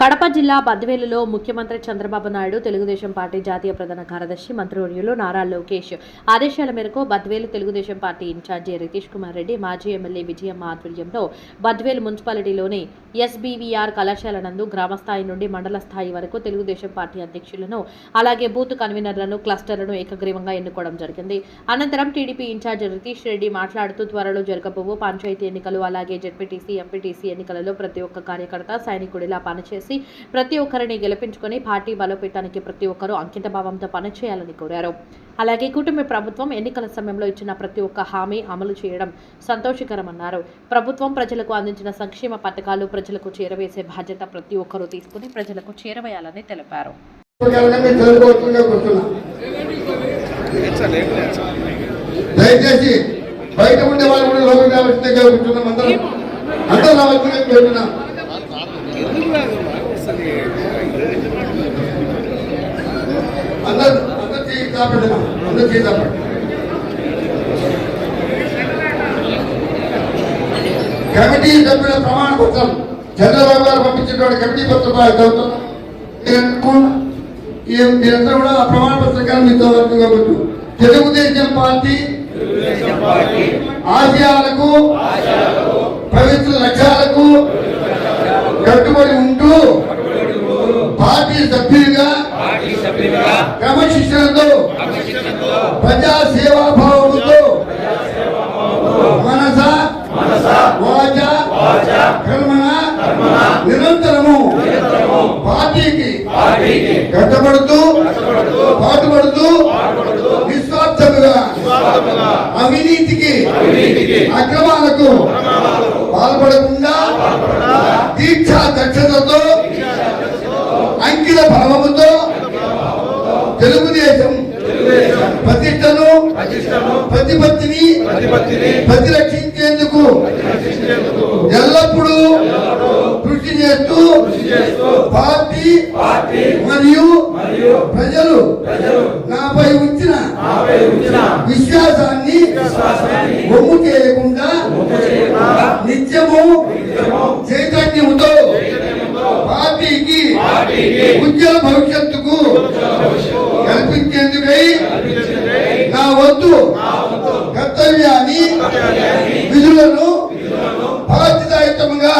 కడప జిల్లా బద్వేలులో ముఖ్యమంత్రి చంద్రబాబు నాయుడు తెలుగుదేశం పార్టీ జాతీయ ప్రధాన కార్యదర్శి మంత్రివర్యులు నారా లోకేష్. ఆదేశాల మేరకు బద్వేలు తెలుగుదేశం పార్టీ ఇన్ఛార్జి రితీష్ కుమార్ రెడ్డి మాజీ ఎమ్మెల్యే విజయమ్మ ఆధ్వర్యంలో బద్వేలు మున్సిపాలిటీలోని ఎస్బీవీఆర్ కళాశాల నందు గ్రామస్థాయి నుండి మండల స్థాయి వరకు తెలుగుదేశం పార్టీ అధ్యక్షులను అలాగే బూత్ కన్వీనర్లను క్లస్టర్లను ఏకగ్రీవంగా ఎన్నుకోవడం జరిగింది. అనంతరం టీడీపీ ఇన్ఛార్జి రితీష్ రెడ్డి మాట్లాడుతూ త్వరలో జరగబోవు పంచాయతీ ఎన్నికలు అలాగే జెడ్పీటీసీ ఎంపీటీసీ ఎన్నికలలో ప్రతి ఒక్క కార్యకర్త సైనికుడిలా పనిచేసి ప్రతి ఒక్కరిని గెలిపించుకొని పార్టీ బలోపేతానికి ప్రతి ఒక్కరూ అంకిత భావంతో పనిచేయాలని కోరారు. అలాగే కూటమి ప్రభుత్వం ఎన్నికల సమయంలో ఇచ్చిన ప్రతి ఒక్క హామీ అమలు చేయడం సంతోషకరమన్నారు. ప్రభుత్వం ప్రజలకు అందించిన సంక్షేమ పథకాలు ప్రజలకు చేరవేసే బాధ్యత ప్రతి ఒక్కరూ తీసుకుని ప్రజలకు చేరవేయాలని తెలిపారు. దయచేసి బయట ఉండే వాళ్ళు కూడా లోపలికి రావాల్సిందిగా కూర్చున్నాం అందరం. అందరూ రావాల్సిందిగా కూర్చున్నాం అందరు అందరు చేయి కాపాడు అందరు చేయి కాపాడు కమిటీ సభ్యుల ప్రమాణ పత్రం చంద్రబాబు గారు పంపించినటువంటి కమిటీ పత్రం మీరందరూ కూడా ఆ ప్రమాణ పత్రికను మీతో తెలుగుదేశం పార్టీ. ఆశయాలకు పార్టీ సభ్యులుగా క్రమశిక్షణతో ప్రజా సేవా భావంతో మనస వాచ కర్మణ నిరంతరము పార్టీకి కట్టబడుతూ పాటుపడుతూ నిస్వార్థముగా అవినీతికి అక్రమాలకు పాల్పడకుండా దీక్షా భావముతో తెలుగుదేశం ప్రతిష్టను ప్రతిపత్తిని ప్రతిరక్షించేందుకు ఎల్లప్పుడూ కృషి చేస్తూ పార్టీ మరియు ప్రజలు నాపై ఉంచిన విశ్వాసాన్ని బొమ్ము చేయకుండా నిత్యము చైతన్యముతో పార్టీకి ఉజ్వల భవిష్యత్తుకు కల్పించేందుకై నా వంతు కర్తవ్యాన్ని విధులను బాధ్యతాయుతంగా